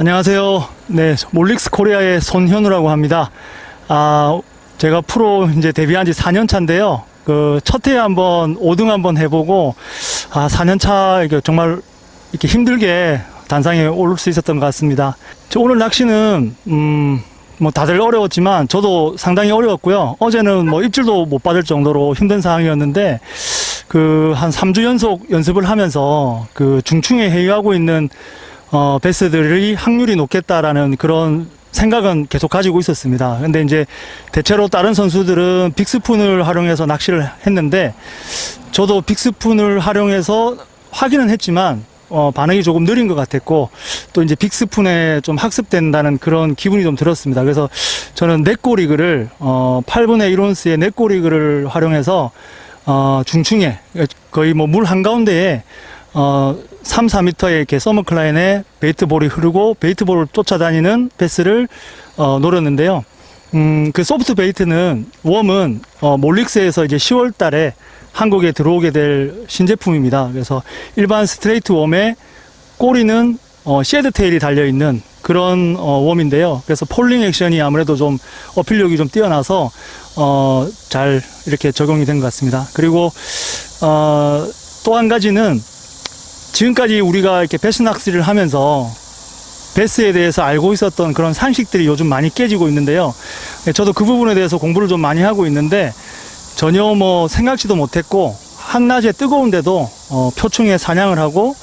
안녕하세요. 네, 몰릭스 코리아의 손현우라고 합니다. 아, 제가 프로 이제 데뷔한 지 4년 차인데요. 그, 첫 해에 한번 5등 한번 해보고, 아, 4년 차, 이게 정말 이렇게 힘들게 단상에 오를 수 있었던 것 같습니다. 저 오늘 낚시는, 음, 뭐 다들 어려웠지만 저도 상당히 어려웠고요. 어제는 뭐 입질도 못 받을 정도로 힘든 상황이었는데, 그, 한 3주 연속 연습을 하면서 그 중충에 회유하고 있는 어, 베스들이 확률이 높겠다라는 그런 생각은 계속 가지고 있었습니다. 근데 이제 대체로 다른 선수들은 빅스푼을 활용해서 낚시를 했는데 저도 빅스푼을 활용해서 확인은 했지만 어, 반응이 조금 느린 것 같았고 또 이제 빅스푼에 좀 학습된다는 그런 기분이 좀 들었습니다. 그래서 저는 넷꼬리그를 어, 8분의 1온스의 넷꼬리그를 활용해서 어, 중충에 거의 뭐 물 한가운데에 어, 3, 4m의 이렇게 서머클라인에 베이트볼이 흐르고 베이트볼을 쫓아다니는 패스를 어, 노렸는데요. 음, 그 소프트 베이트는 웜은 어, 몰릭스에서 이제 10월 달에 한국에 들어오게 될 신제품입니다. 그래서 일반 스트레이트 웜에 꼬리는 어, 쉐드 테일이 달려 있는 그런 어, 웜인데요. 그래서 폴링 액션이 아무래도 좀 어필력이 좀 뛰어나서 어, 잘 이렇게 적용이 된 것 같습니다. 그리고 어, 또 한 가지는 지금까지 우리가 이렇게 베스 낚시를 하면서 베스에 대해서 알고 있었던 그런 상식들이 요즘 많이 깨지고 있는데요. 네, 저도 그 부분에 대해서 공부를 좀 많이 하고 있는데 전혀 뭐 생각지도 못했고 한낮에 뜨거운데도 어, 표층에 사냥을 하고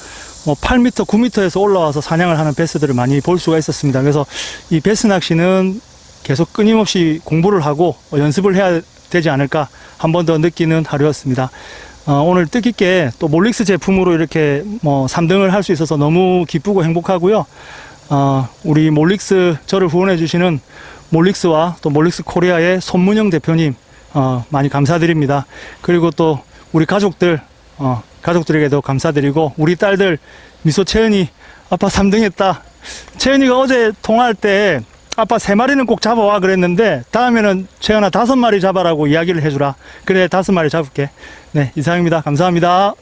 뭐 8m, 9m에서 올라와서 사냥을 하는 베스들을 많이 볼 수가 있었습니다. 그래서 이 베스 낚시는 계속 끊임없이 공부를 하고 어, 연습을 해야 되지 않을까 한 번 더 느끼는 하루였습니다. 어, 오늘 뜻깊게 또 몰릭스 제품으로 이렇게 뭐 3등을 할 수 있어서 너무 기쁘고 행복하고요. 어, 우리 몰릭스 저를 후원해 주시는 몰릭스와 또 몰릭스 코리아의 손문영 대표님 어, 많이 감사드립니다. 그리고 또 우리 가족들 어, 가족들에게도 감사드리고 우리 딸들 미소 채은이 아빠 3등 했다. 채은이가 어제 통화할 때 아빠 세 마리는 꼭 잡아와 그랬는데 다음에는 채은아 다섯 마리 잡아라고 이야기를 해주라. 그래 다섯 마리 잡을게. 네 이상입니다. 감사합니다.